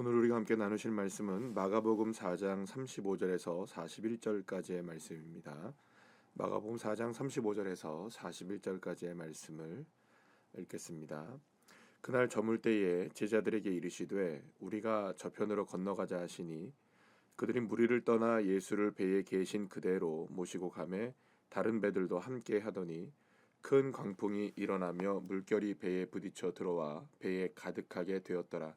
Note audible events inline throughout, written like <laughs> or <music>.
오늘 우리가 함께 나누실 말씀은 마가복음 4장 35절에서 41절까지의 말씀입니다. 마가복음 4장 35절에서 41절까지의 말씀을 읽겠습니다. 그날 저물 때에 제자들에게 이르시되 우리가 저편으로 건너가자 하시니 그들이 무리를 떠나 예수를 배에 계신 그대로 모시고 가매 다른 배들도 함께 하더니 큰 광풍이 일어나며 물결이 배에 부딪혀 들어와 배에 가득하게 되었더라.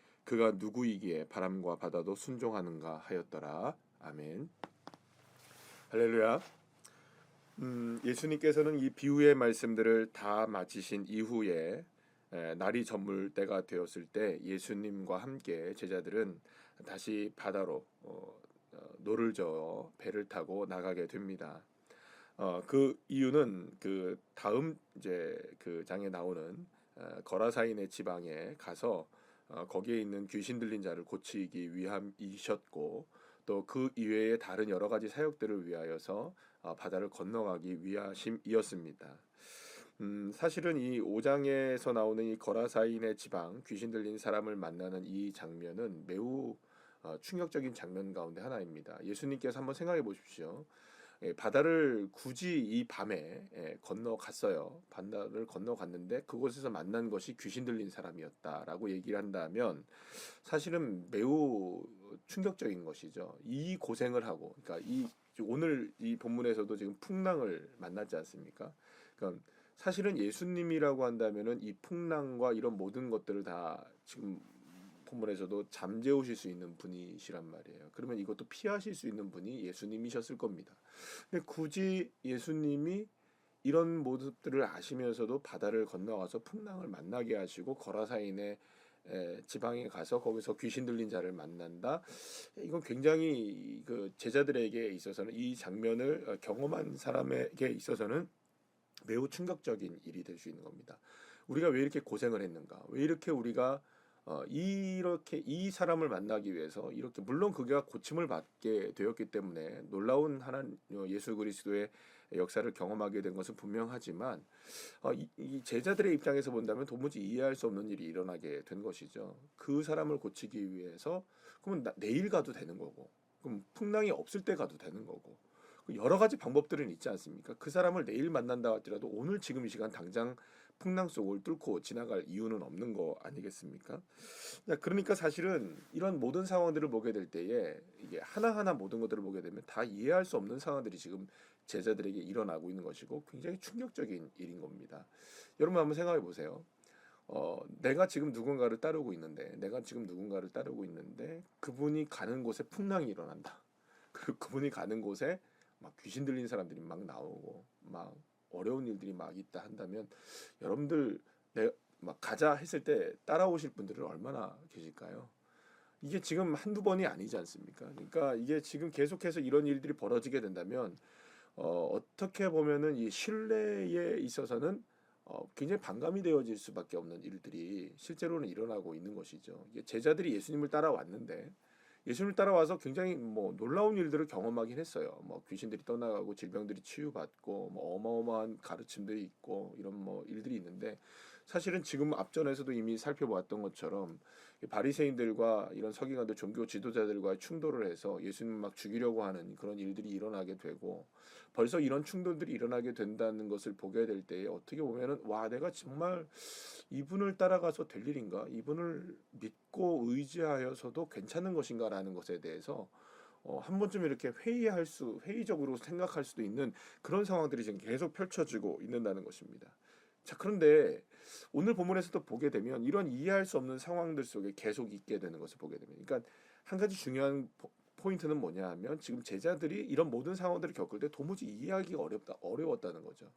그가 누구이기에 바람과 바다도 순종하는가 하였더라. 아멘. 할렐루야. 음, 예수님께서는 이 비유의 말씀들을 다 마치신 이후에 에, 날이 저물 때가 되었을 때 예수님과 함께 제자들은 다시 바다로 어, 어, 노를 저어 배를 타고 나가게 됩니다. 어, 그 이유는 그 다음 이제 그 장에 나오는 어, 거라사인의 지방에 가서 어, 거기에 있는 귀신 들린 자를 고치기 위함이셨고 또 그 이외의 다른 여러 가지 사역들을 위하여서 어, 바다를 건너가기 위하심이었습니다. 음, 사실은 이 5장에서 나오는 이 거라사인의 지방 귀신 들린 사람을 만나는 이 장면은 매우 어, 충격적인 장면 가운데 하나입니다. 예수님께서 한번 생각해 보십시오. 예, 바다를 굳이 이 밤에 예, 건너갔어요. 바다를 건너갔는데 그곳에서 만난 것이 귀신 들린 사람이었다라고 얘기를 한다면 사실은 매우 충격적인 것이죠. 이 고생을 하고, 그러니까 이 오늘 이 본문에서도 지금 풍랑을 만났지 않습니까? 그러니까 사실은 예수님이라고 한다면은 이 풍랑과 이런 모든 것들을 다 지금 본문에서도 잠재우실 수 있는 분이시란 말이에요. 그러면 이것도 피하실 수 있는 분이 예수님이셨을 겁니다. 근데 굳이 예수님이 이런 모습들을 아시면서도 바다를 건너가서 풍랑을 만나게 하시고 거라사인의 에, 지방에 가서 거기서 귀신 들린 자를 만난다. 이건 굉장히 그 제자들에게 있어서는 이 장면을 어, 경험한 사람에게 있어서는 매우 충격적인 일이 될 수 있는 겁니다. 우리가 왜 이렇게 고생을 했는가? 왜 이렇게 우리가 어, 이렇게 이 사람을 만나기 위해서 이렇게 물론 그가 고침을 받게 되었기 때문에 놀라운 하나님 어, 예수 그리스도의 역사를 경험하게 된 것은 분명하지만 어, 이, 이 제자들의 입장에서 본다면 도무지 이해할 수 없는 일이 일어나게 된 것이죠. 그 사람을 고치기 위해서 그러면 나, 내일 가도 되는 거고 그럼 풍랑이 없을 때 가도 되는 거고 여러 가지 방법들은 있지 않습니까? 그 사람을 내일 만난다 하더라도 오늘 지금 이 시간 당장 풍랑 속을 뚫고 지나갈 이유는 없는 거 아니겠습니까? 자, 그러니까 사실은 이런 모든 상황들을 보게 될 때에 이게 하나하나 모든 것들을 보게 되면 다 이해할 수 없는 상황들이 지금 제자들에게 일어나고 있는 것이고 굉장히 충격적인 일인 겁니다. 여러분 한번 생각해 보세요. 어, 내가 지금 누군가를 따르고 있는데, 내가 지금 누군가를 따르고 있는데, 그분이 가는 곳에 풍랑이 일어난다. <laughs> 그리고 그분이 가는 곳에 막 귀신 들린 사람들이 막 나오고 막 어려운 일들이 막 있다 한다면 여러분들 내 막 가자 했을 때 따라오실 분들은 얼마나 계실까요? 이게 지금 한두 번이 아니지 않습니까? 그러니까 이게 지금 계속해서 이런 일들이 벌어지게 된다면 어, 어떻게 보면은 이 신뢰에 있어서는 어, 굉장히 반감이 되어질 수밖에 없는 일들이 실제로는 일어나고 있는 것이죠. 제자들이 예수님을 따라왔는데 예수님을 따라와서 굉장히 뭐 놀라운 일들을 경험하긴 했어요. 뭐 귀신들이 떠나가고 질병들이 치유받고 뭐 어마어마한 가르침들이 있고 이런 뭐 일들이 있는데 사실은 지금 앞전에서도 이미 살펴보았던 것처럼 바리새인들과 이런 서기관들 종교 지도자들과 충돌을 해서 예수님 막 죽이려고 하는 그런 일들이 일어나게 되고 벌써 이런 충돌들이 일어나게 된다는 것을 보게 될 때에 어떻게 보면은 와 내가 정말 이분을 따라가서 될 일인가 이분을 믿고 의지하여서도 괜찮은 것인가라는 것에 대해서 어, 한 번쯤 이렇게 회의할 수, 회의적으로 생각할 수도 있는 그런 상황들이 지금 계속 펼쳐지고 있는다는 것입니다. 자, 그런데 오늘 본문에서도 보게 되면 이런 이해할 수 없는 상황들 속에 계속 있게 되는 것을 보게 되면, 그러니까 한 가지 중요한 포- 포인트는 뭐냐 하면 지금 제자들이 이런 모든 상황들을 겪을 때 도무지 이해하기가 어렵다, 어려웠다는 거죠.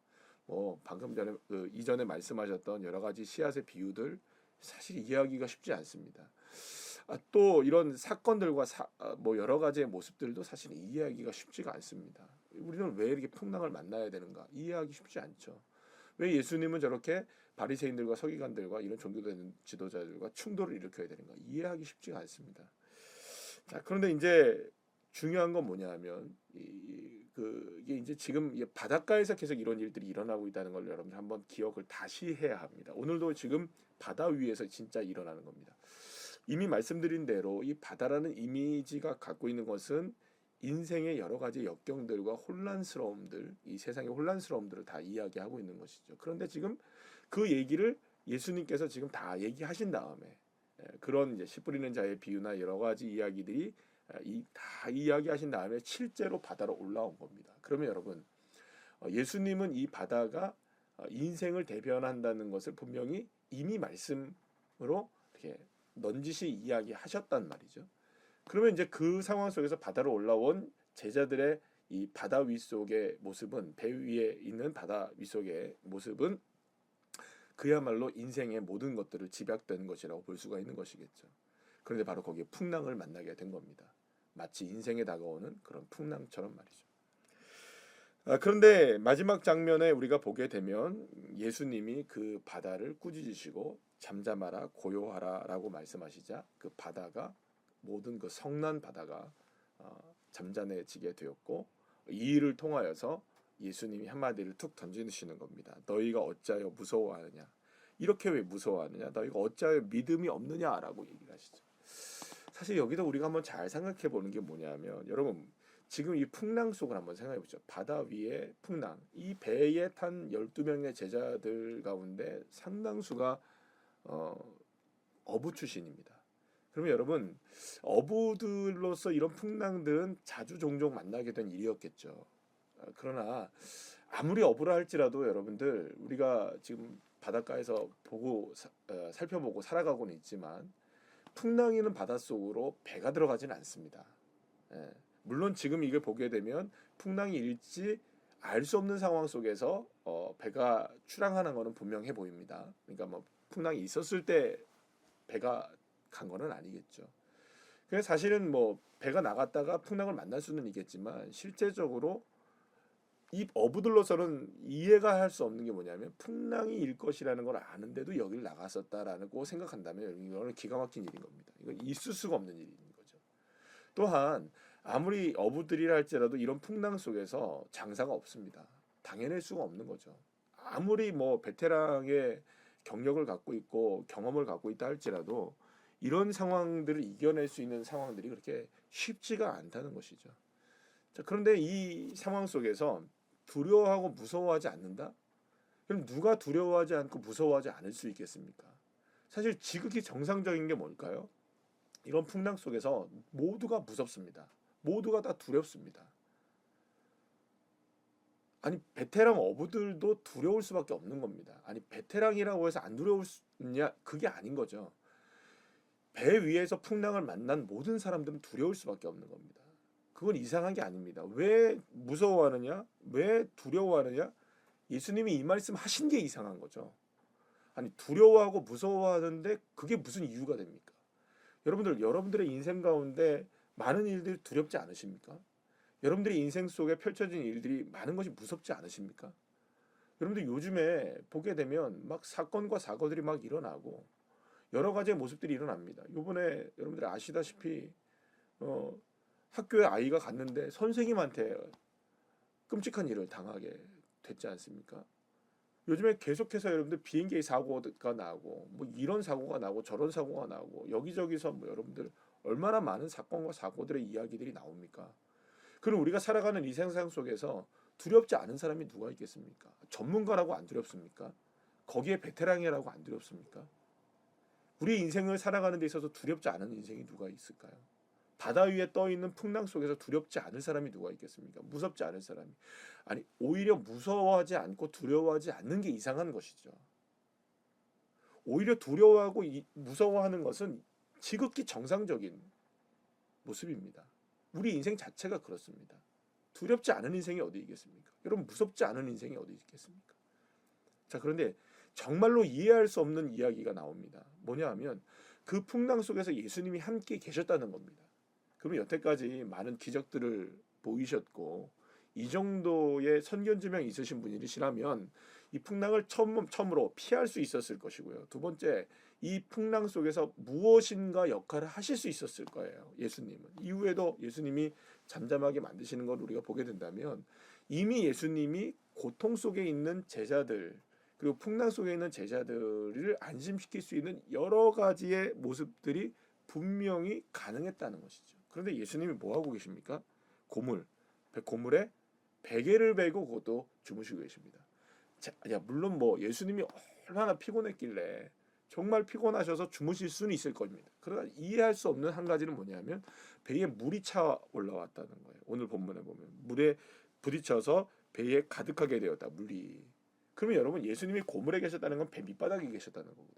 뭐 방금 전에 그 이전에 말씀하셨던 여러 가지 씨앗의 비유들 사실 이해하기가 쉽지 않습니다. 아, 또 이런 사건들과 사, 아, 뭐 여러 가지의 모습들도 사실 이해하기가 쉽지가 않습니다. 우리는 왜 이렇게 풍랑을 만나야 되는가 이해하기 쉽지 않죠. 왜 예수님은 저렇게 바리새인들과 서기관들과 이런 종교된 지도자들과 충돌을 일으켜야 되는가 이해하기 쉽지가 않습니다. 자 그런데 이제 중요한 건 뭐냐하면 이, 그 이게 이제 지금 바닷가에서 계속 이런 일들이 일어나고 있다는 걸 여러분들 한번 기억을 다시 해야 합니다. 오늘도 지금 바다 위에서 진짜 일어나는 겁니다. 이미 말씀드린 대로 이 바다라는 이미지가 갖고 있는 것은 인생의 여러 가지 역경들과 혼란스러움들, 이 세상의 혼란스러움들을 다 이야기하고 있는 것이죠. 그런데 지금 그 얘기를 예수님께서 지금 다 얘기하신 다음에 예, 그런 이제 씨 뿌리는 자의 비유나 여러 가지 이야기들이 아, 이, 다 이야기하신 다음에 실제로 바다로 올라온 겁니다. 그러면 여러분 어, 예수님은 이 바다가 어, 인생을 대변한다는 것을 분명히 이미 말씀으로 이렇게 넌지시 이야기하셨단 말이죠. 그러면 이제 그 상황 속에서 바다로 올라온 제자들의 이 바다 위 속의 모습은 배 위에 있는 바다 위 속의 모습은 그야말로 인생의 모든 것들을 집약된 것이라고 볼 수가 있는 것이겠죠. 그런데 바로 거기에 풍랑을 만나게 된 겁니다. 마치 인생에 다가오는 그런 풍랑처럼 말이죠. 아, 그런데 마지막 장면에 우리가 보게 되면 예수님이 그 바다를 꾸짖으시고 잠잠하라 고요하라라고 말씀하시자 그 바다가 모든 그 성난 바다가 어, 잠잠해지게 되었고 이 일을 통하여서 예수님이 한마디를 툭 던지시는 겁니다. 너희가 어찌하여 무서워하느냐? 이렇게 왜 무서워하느냐? 너희가 어찌하여 믿음이 없느냐라고 얘기를 하시죠. 사실 여기도 우리가 한번 잘 생각해 보는 게 뭐냐면 여러분 지금 이 풍랑 속을 한번 생각해 보죠. 바다 위에 풍랑. 이 배에 탄 12명의 제자들 가운데 상당수가 어, 어부 출신입니다. 그러면 여러분 어부들로서 이런 풍랑들은 자주 종종 만나게 된 일이었겠죠. 어, 그러나 아무리 어부라 할지라도 여러분들 우리가 지금 바닷가에서 보고 사, 어, 살펴보고 살아가고는 있지만 풍랑이는 바닷속으로 배가 들어가지는 않습니다. 예. 물론 지금 이걸 보게 되면 풍랑이 일지 알 수 없는 상황 속에서 어, 배가 출항하는 것은 분명해 보입니다. 그러니까 뭐 풍랑이 있었을 때 배가 간 거는 아니겠죠. 그래서 사실은 뭐 배가 나갔다가 풍랑을 만날 수는 있겠지만 실제적으로 이 어부들로서는 이해가 할 수 없는 게 뭐냐면 풍랑이 일 것이라는 걸 아는데도 여기를 나갔었다라고 생각한다면 이거는 기가 막힌 일인 겁니다. 이건 있을 수가 없는 일인 거죠. 또한 아무리 어부들이라 할지라도 이런 풍랑 속에서 장사가 없습니다. 당해낼 수가 없는 거죠. 아무리 뭐 베테랑의 경력을 갖고 있고 경험을 갖고 있다 할지라도 이런 상황들을 이겨낼 수 있는 상황들이 그렇게 쉽지가 않다는 것이죠. 자, 그런데 이 상황 속에서 두려워하고 무서워하지 않는다? 그럼 누가 두려워하지 않고 무서워하지 않을 수 있겠습니까? 사실 지극히 정상적인 게 뭘까요? 이런 풍랑 속에서 모두가 무섭습니다. 모두가 다 두렵습니다. 아니 베테랑 어부들도 두려울 수밖에 없는 겁니다. 아니 베테랑이라고 해서 안 두려우냐 그게 아닌 거죠. 배 위에서 풍랑을 만난 모든 사람들은 두려울 수밖에 없는 겁니다. 그건 이상한 게 아닙니다. 왜 무서워하느냐? 왜 두려워하느냐? 예수님이 이 말씀 하신 게 이상한 거죠. 아니 두려워하고 무서워하는데 그게 무슨 이유가 됩니까? 여러분들 여러분들의 인생 가운데 많은 일들이 두렵지 않으십니까? 여러분들의 인생 속에 펼쳐진 일들이 많은 것이 무섭지 않으십니까? 여러분들 요즘에 보게 되면 막 사건과 사고들이 막 일어나고 여러 가지의 모습들이 일어납니다. 요번에 여러분들 아시다시피 어, 학교에 아이가 갔는데 선생님한테 끔찍한 일을 당하게 됐지 않습니까? 요즘에 계속해서 여러분들 비행기 사고가 나고 뭐 이런 사고가 나고 저런 사고가 나고 여기저기서 뭐 여러분들 얼마나 많은 사건과 사고들의 이야기들이 나옵니까? 그럼 우리가 살아가는 이 세상 속에서 두렵지 않은 사람이 누가 있겠습니까? 전문가라고 안 두렵습니까? 거기에 베테랑이라고 안 두렵습니까? 우리 인생을 살아가는 데 있어서 두렵지 않은 인생이 누가 있을까요? 바다 위에 떠 있는 풍랑 속에서 두렵지 않을 사람이 누가 있겠습니까? 무섭지 않을 사람이. 아니, 오히려 무서워하지 않고 두려워하지 않는 게 이상한 것이죠. 오히려 두려워하고 이, 무서워하는 것은 지극히 정상적인 모습입니다. 우리 인생 자체가 그렇습니다. 두렵지 않은 인생이 어디 있겠습니까? 여러분 무섭지 않은 인생이 어디 있겠습니까? 자, 그런데 정말로 이해할 수 없는 이야기가 나옵니다. 뭐냐 하면 그 풍랑 속에서 예수님이 함께 계셨다는 겁니다. 그러면 여태까지 많은 기적들을 보이셨고 이 정도의 선견지명이 있으신 분이시라면 이 풍랑을 처음, 처음으로 피할 수 있었을 것이고요. 두 번째, 이 풍랑 속에서 무엇인가 역할을 하실 수 있었을 거예요. 예수님은 이후에도 예수님이 잠잠하게 만드시는 걸 우리가 보게 된다면 이미 예수님이 고통 속에 있는 제자들 그리고 풍랑 속에 있는 제자들을 안심시킬 수 있는 여러 가지의 모습들이 분명히 가능했다는 것이죠. 그런데 예수님이 뭐 하고 계십니까? 고물, 배- 고물에 베개를 베고 그것도 주무시고 계십니다. 자, 야 물론 뭐 예수님이 얼마나 피곤했길래 정말 피곤하셔서 주무실 수는 있을 겁니다. 그러나 이해할 수 없는 한 가지는 뭐냐면 배에 물이 차 올라왔다는 거예요. 오늘 본문에 보면 물에 부딪혀서 배에 가득하게 되었다 물이. 그러면 여러분 예수님이 고물에 계셨다는 건 배 밑바닥에 계셨다는 거거든요.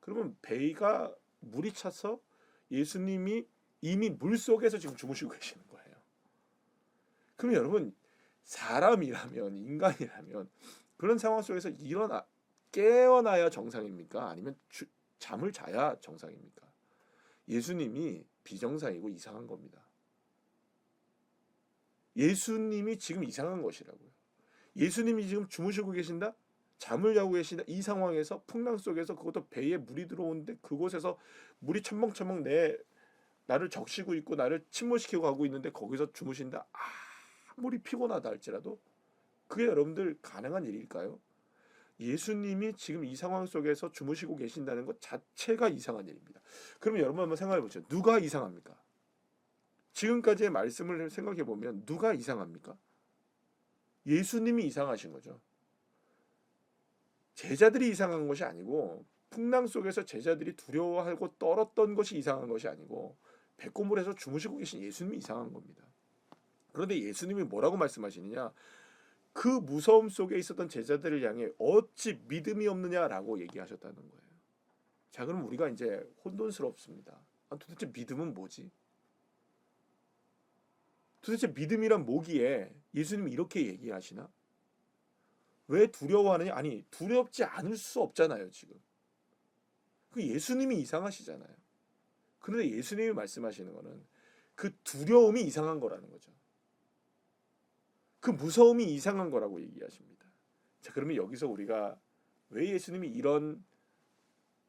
그러면 배가 물이 차서 예수님이 이미 물 속에서 지금 주무시고 계시는 거예요. 그럼 여러분 사람이라면 인간이라면 그런 상황 속에서 일어나 깨어나야 정상입니까? 아니면 주- 잠을 자야 정상입니까? 예수님이 비정상이고 이상한 겁니다. 예수님이 지금 이상한 것이라고요. 예수님이 지금 주무시고 계신다? 잠을 자고 계신다? 이 상황에서 풍랑 속에서 그것도 배에 물이 들어오는데 그곳에서 물이 첨벙첨벙 내 나를 적시고 있고 나를 침몰시키고 가고 있는데 거기서 주무신다? 아무리 피곤하다 할지라도 그게 여러분들 가능한 일일까요? 예수님이 지금 이 상황 속에서 주무시고 계신다는 것 자체가 이상한 일입니다. 그러면 여러분 한번 생각해 보죠. 누가 이상합니까? 지금까지의 말씀을 생각해 보면 누가 이상합니까? 예수님이 이상하신 거죠. 제자들이 이상한 것이 아니고 풍랑 속에서 제자들이 두려워하고 떨었던 것이 이상한 것이 아니고 배꼽물에서 주무시고 계신 예수님이 이상한 겁니다. 그런데 예수님이 뭐라고 말씀하시느냐? 그 무서움 속에 있었던 제자들을 향해 어찌 믿음이 없느냐라고 얘기하셨다는 거예요. 자, 그럼 우리가 이제 혼돈스럽습니다. 아, 도대체 믿음은 뭐지? 도대체 믿음이란 뭐기에 예수님이 이렇게 얘기하시나? 왜 두려워하느냐? 아니, 두렵지 않을 수 없잖아요, 지금. 그 예수님이 이상하시잖아요. 그런데 예수님이 말씀하시는 거는 그 두려움이 이상한 거라는 거죠. 그 무서움이 이상한 거라고 얘기하십니다. 자, 그러면 여기서 우리가 왜 예수님이 이런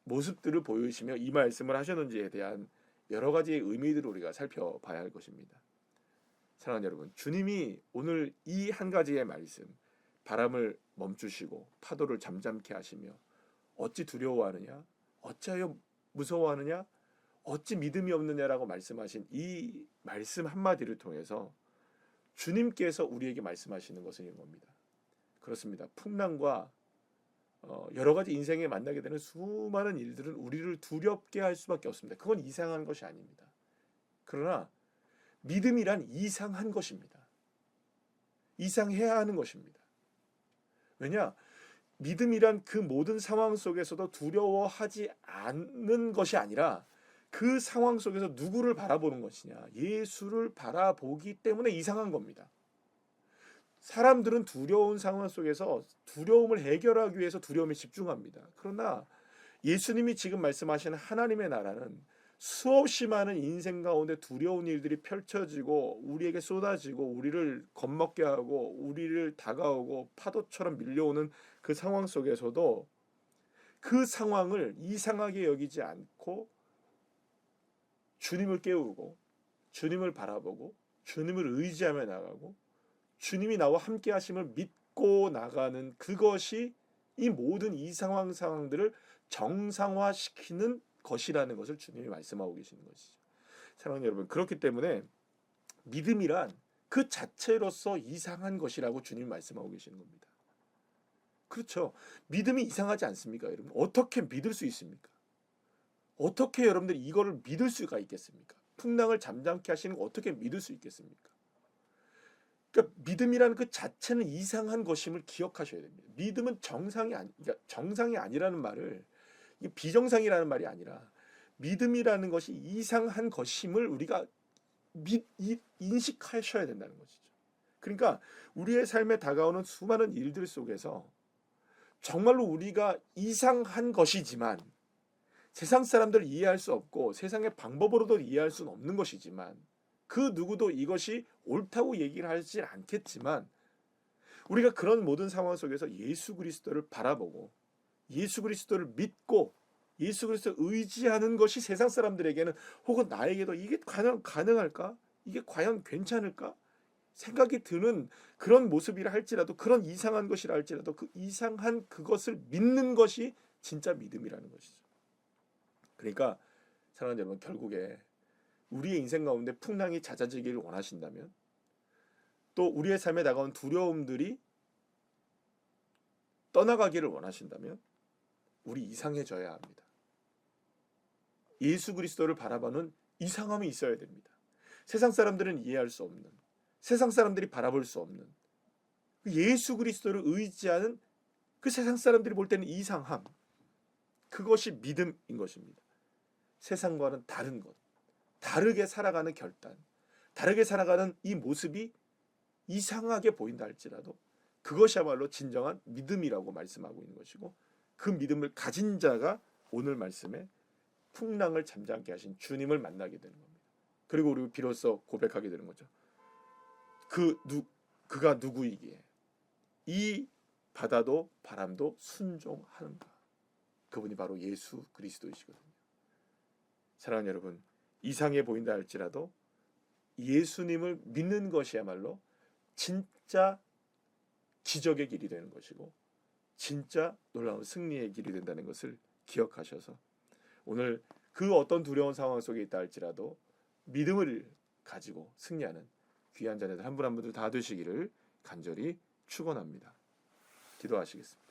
모습들을 보여주시며 이 말씀을 하셨는지에 대한 여러 가지의 의미들을 우리가 살펴봐야 할 것입니다. 사랑하는 여러분, 주님이 오늘 이 한 가지의 말씀, 바람을 멈추시고 파도를 잠잠케 하시며 어찌 두려워하느냐, 어찌하여 무서워하느냐, 어찌 믿음이 없느냐라고 말씀하신 이 말씀 한마디를 통해서 주님께서 우리에게 말씀하시는 것은 이런 겁니다. 그렇습니다. 풍랑과 어, 여러 가지 인생에 만나게 되는 수많은 일들은 우리를 두렵게 할 수밖에 없습니다. 그건 이상한 것이 아닙니다. 그러나 믿음이란 이상한 것입니다. 이상해야 하는 것입니다. 왜냐? 믿음이란 그 모든 상황 속에서도 두려워하지 않는 것이 아니라 그 상황 속에서 누구를 바라보는 것이냐? 예수를 바라보기 때문에 이상한 겁니다. 사람들은 두려운 상황 속에서 두려움을 해결하기 위해서 두려움에 집중합니다. 그러나 예수님이 지금 말씀하시는 하나님의 나라는 수없이 많은 인생 가운데 두려운 일들이 펼쳐지고 우리에게 쏟아지고 우리를 겁먹게 하고 우리를 다가오고 파도처럼 밀려오는 그 상황 속에서도 그 상황을 이상하게 여기지 않고 주님을 깨우고 주님을 바라보고 주님을 의지하며 나가고 주님이 나와 함께 하심을 믿고 나가는 그것이 이 모든 이 상황 상황들을 정상화시키는 것이라는 것을 주님이 말씀하고 계시는 것이죠. 사랑하는 여러분, 그렇기 때문에 믿음이란 그 자체로서 이상한 것이라고 주님 말씀하고 계시는 겁니다. 그렇죠. 믿음이 이상하지 않습니까, 여러분? 어떻게 믿을 수 있습니까? 어떻게 여러분들이 이거를 믿을 수가 있겠습니까? 풍랑을 잠잠케 하시는 거 어떻게 믿을 수 있겠습니까? 그러니까 믿음이라는 그 자체는 이상한 것임을 기억하셔야 됩니다. 믿음은 정상이 아니, 그러니까 정상이 아니라는 말을 이게 비정상이라는 말이 아니라 믿음이라는 것이 이상한 것임을 우리가 미, 이, 인식하셔야 된다는 것이죠. 그러니까 우리의 삶에 다가오는 수많은 일들 속에서 정말로 우리가 이상한 것이지만 세상 사람들을 이해할 수 없고 세상의 방법으로도 이해할 수는 없는 것이지만 그 누구도 이것이 옳다고 얘기를 하지 않겠지만 우리가 그런 모든 상황 속에서 예수 그리스도를 바라보고 예수 그리스도를 믿고 예수 그리스도 의지하는 것이 세상 사람들에게는 혹은 나에게도 이게 과연 가능할까? 이게 과연 괜찮을까? 생각이 드는 그런 모습이라 할지라도 그런 이상한 것이라 할지라도 그 이상한 그것을 믿는 것이 진짜 믿음이라는 것이죠. 그러니까 사랑하는 여러분 결국에 우리의 인생 가운데 풍랑이 잦아지기를 원하신다면 또 우리의 삶에 다가온 두려움들이 떠나가기를 원하신다면 우리 이상해져야 합니다. 예수 그리스도를 바라보는 이상함이 있어야 됩니다. 세상 사람들은 이해할 수 없는 세상 사람들이 바라볼 수 없는 그 예수 그리스도를 의지하는 그 세상 사람들이 볼 때는 이상함 그것이 믿음인 것입니다. 세상과는 다른 것, 다르게 살아가는 결단, 다르게 살아가는 이 모습이 이상하게 보인다 할지라도 그것이야말로 진정한 믿음이라고 말씀하고 있는 것이고 그 믿음을 가진 자가 오늘 말씀에 풍랑을 잠잠게 하신 주님을 만나게 되는 겁니다. 그리고 우리 비로소 고백하게 되는 거죠. 그 누, 그가 누구이기에 이 바다도 바람도 순종하는가. 그분이 바로 예수 그리스도이시거든요. 사랑하는 여러분, 이상해 보인다 할지라도 예수님을 믿는 것이야말로 진짜 기적의 길이 되는 것이고 진짜 놀라운 승리의 길이 된다는 것을 기억하셔서 오늘 그 어떤 두려운 상황 속에 있다 할지라도 믿음을 가지고 승리하는 귀한 자녀들 한 분 한 분들 다 되시기를 간절히 축원합니다. 기도하시겠습니다.